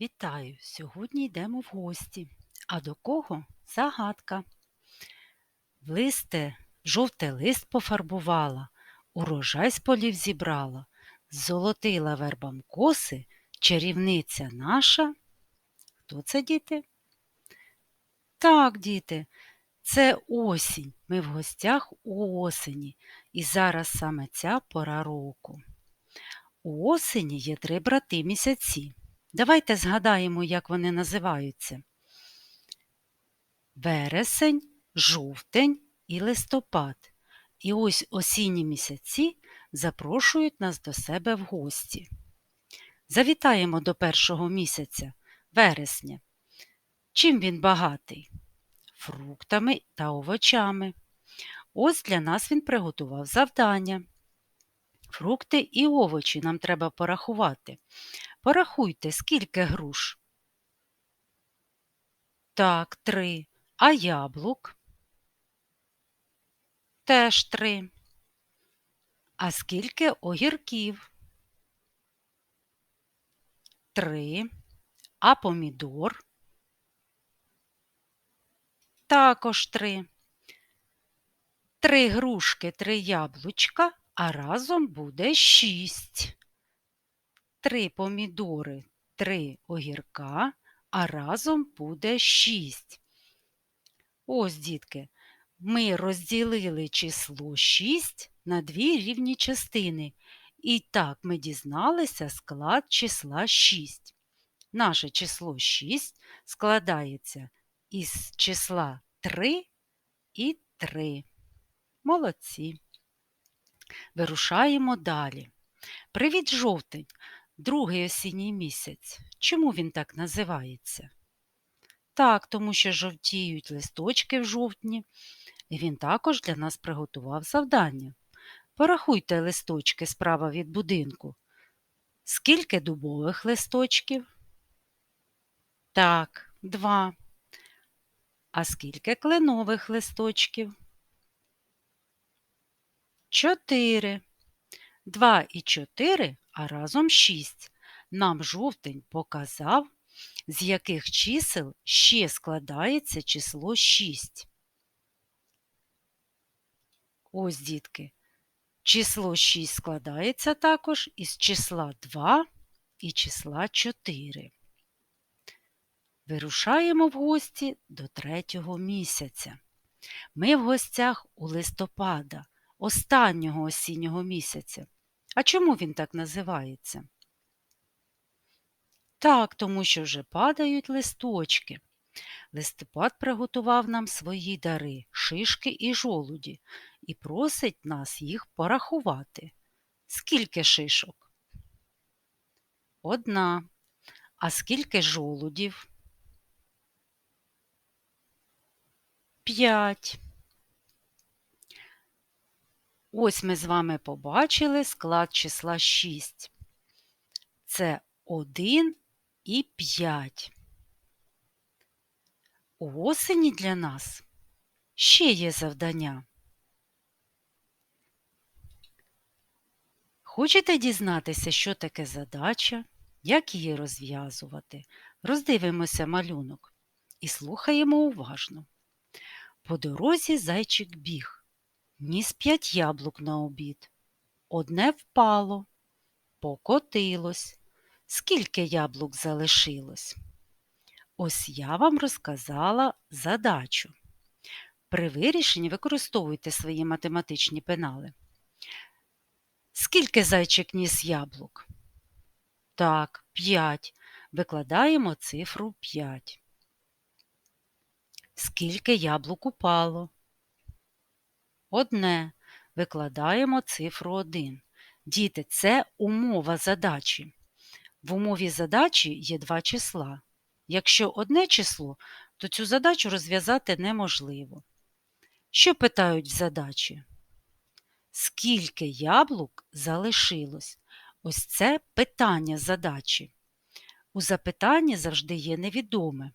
Вітаю! Сьогодні йдемо в гості. А до кого? Загадка. В листе жовте лист пофарбувала, урожай з полів зібрала, золотила вербам коси, чарівниця наша. Хто це, діти? Так, діти, це осінь. Ми в гостях у осені. І зараз саме ця пора року. У осені є три брати місяці. Давайте згадаємо, як вони називаються. Вересень, жовтень і листопад. І ось осінні місяці запрошують нас до себе в гості. Завітаємо до першого місяця, вересня. Чим він багатий? Фруктами та овочами. Ось для нас він приготував завдання. Фрукти і овочі нам треба порахувати. Порахуйте, скільки груш. Так, три. А яблук? Теж три. А скільки огірків? Три. А помідор? Також три. Три грушки, три яблучка, а разом буде шість. Три помідори, три огірка, а разом буде шість. Ось, дітки, ми розділили число 6 на дві рівні частини. І так ми дізналися склад числа 6. Наше число 6 складається із числа 3 і 3. Молодці. Вирушаємо далі. Привіт, жовтень! Другий осінній місяць. Чому він так називається? Так, тому що жовтіють листочки в жовтні, і він також для нас приготував завдання. Порахуйте листочки справа від будинку. Скільки дубових листочків? Так, два. А скільки кленових листочків? Чотири. Два і чотири, а разом шість. Нам жовтень показав, з яких чисел ще складається число 6. Ось, дітки, число 6 складається також із числа 2 і числа 4. Вирушаємо в гості до третього місяця. Ми в гостях у листопада, останнього осіннього місяця. А чому він так називається? Так, тому що вже падають листочки. Листопад приготував нам свої дари, шишки і жолуді, і просить нас їх порахувати. Скільки шишок? Одна. А скільки жолудів? П'ять. Ось ми з вами побачили склад числа 6. Це 1 і 5. У осені для нас ще є завдання. Хочете дізнатися, що таке задача, як її розв'язувати? Роздивимося малюнок і слухаємо уважно. По дорозі зайчик біг, ніс п'ять яблук на обід. Одне впало, покотилось. Скільки яблук залишилось? Ось я вам розказала задачу. При вирішенні використовуйте свої математичні пенали. Скільки зайчик ніс яблук? Так, 5. Викладаємо цифру 5. Скільки яблук упало? Одне. Викладаємо цифру 1. Діти, це умова задачі. В умові задачі є два числа. Якщо одне число, то цю задачу розв'язати неможливо. Що питають в задачі? Скільки яблук залишилось? Ось це питання задачі. У запитанні завжди є невідоме.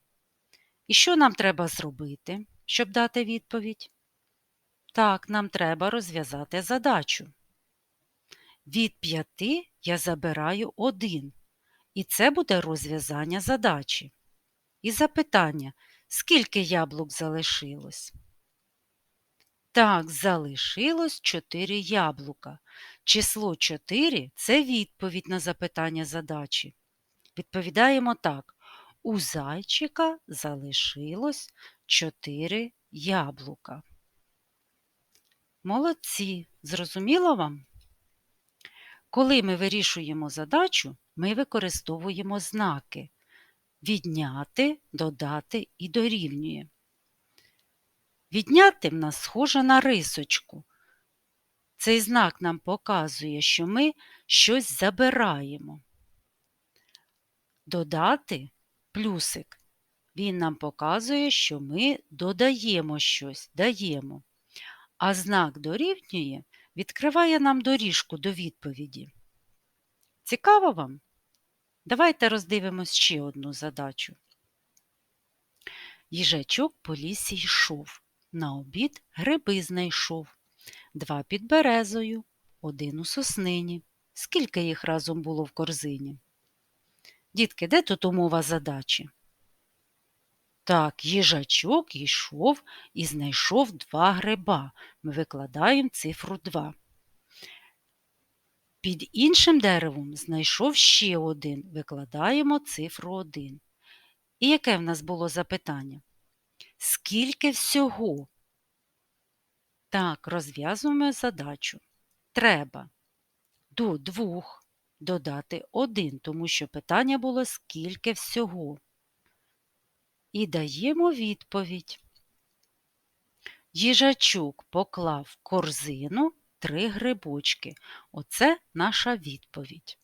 І що нам треба зробити, щоб дати відповідь? Так, нам треба розв'язати задачу. Від п'яти я забираю один І це буде розв'язання задачі. І запитання, скільки яблук залишилось? Так, залишилось 4 яблука. Число 4 – це відповідь на запитання задачі. Відповідаємо так. У зайчика залишилось 4 яблука. Молодці! Зрозуміло вам? Коли ми вирішуємо задачу, ми використовуємо знаки відняти, додати і дорівнює. Відняти в нас схоже на рисочку. Цей знак нам показує, що ми щось забираємо. Додати плюсик. Він нам показує, що ми додаємо щось, даємо. А знак дорівнює відкриває нам доріжку до відповіді. Цікаво вам? Давайте роздивимось ще одну задачу. Їжачок по лісі йшов. На обід гриби знайшов. Два під березою, один у соснині. Скільки їх разом було в корзині? Дітки, де тут умова задачі? Так, їжачок йшов і знайшов два гриба. Ми викладаємо цифру 2. Під іншим деревом знайшов ще один. Викладаємо цифру 1. І яке в нас було запитання? Скільки всього? Так, розв'язуємо задачу. Треба до двох додати один, тому що питання було скільки всього. І даємо відповідь. Їжачок поклав в корзину три грибочки. Оце наша відповідь.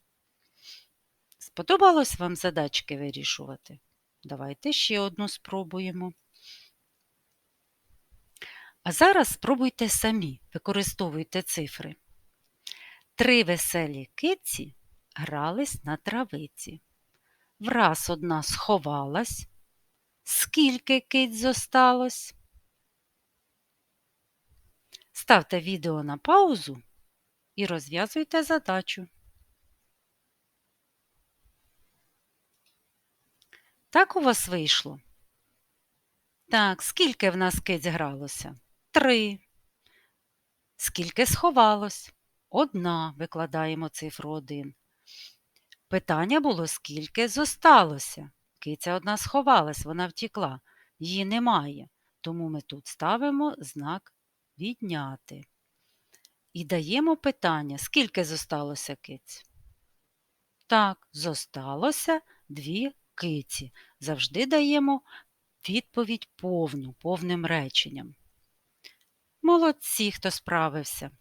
Сподобалось вам задачки вирішувати? Давайте ще одну спробуємо. А зараз спробуйте самі, використовуйте цифри. Три веселі киці грались на травиці. Враз одна сховалась. Скільки киць зосталось? Ставте відео на паузу і розв'язуйте задачу. Так у вас вийшло? Так, скільки в нас киць гралося? Три. Скільки сховалось? Одна. Викладаємо цифру один. Питання було, скільки зосталося. Киця одна сховалась, вона втікла. Її немає. Тому ми тут ставимо знак відняти. І даємо питання, скільки зосталося киць? Так, зосталося дві киці. Завжди даємо відповідь повну, повним реченням. Молодці, хто справився.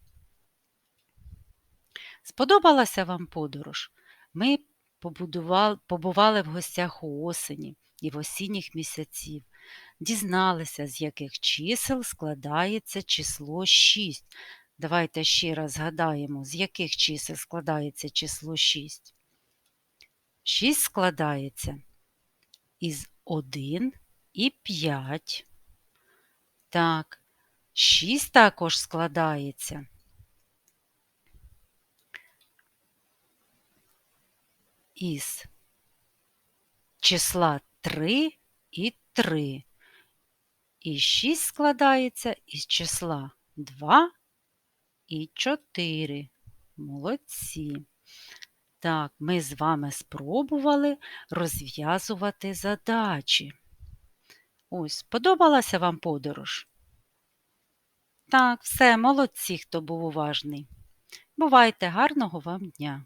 Сподобалася вам подорож? Ми побудували, побували в гостях у осені і в осінніх місяців, дізналися, з яких чисел складається число 6. Давайте ще раз згадаємо, з яких чисел складається число 6. 6 складається із 1 і 5. Так, 6 також складається із числа 3 і 3. І 6 складається із числа 2 і 4. Молодці. Так, ми з вами спробували розв'язувати задачі. Ось, сподобалася вам подорож? Так, все, молодці, хто був уважний. Бувайте, гарного вам дня!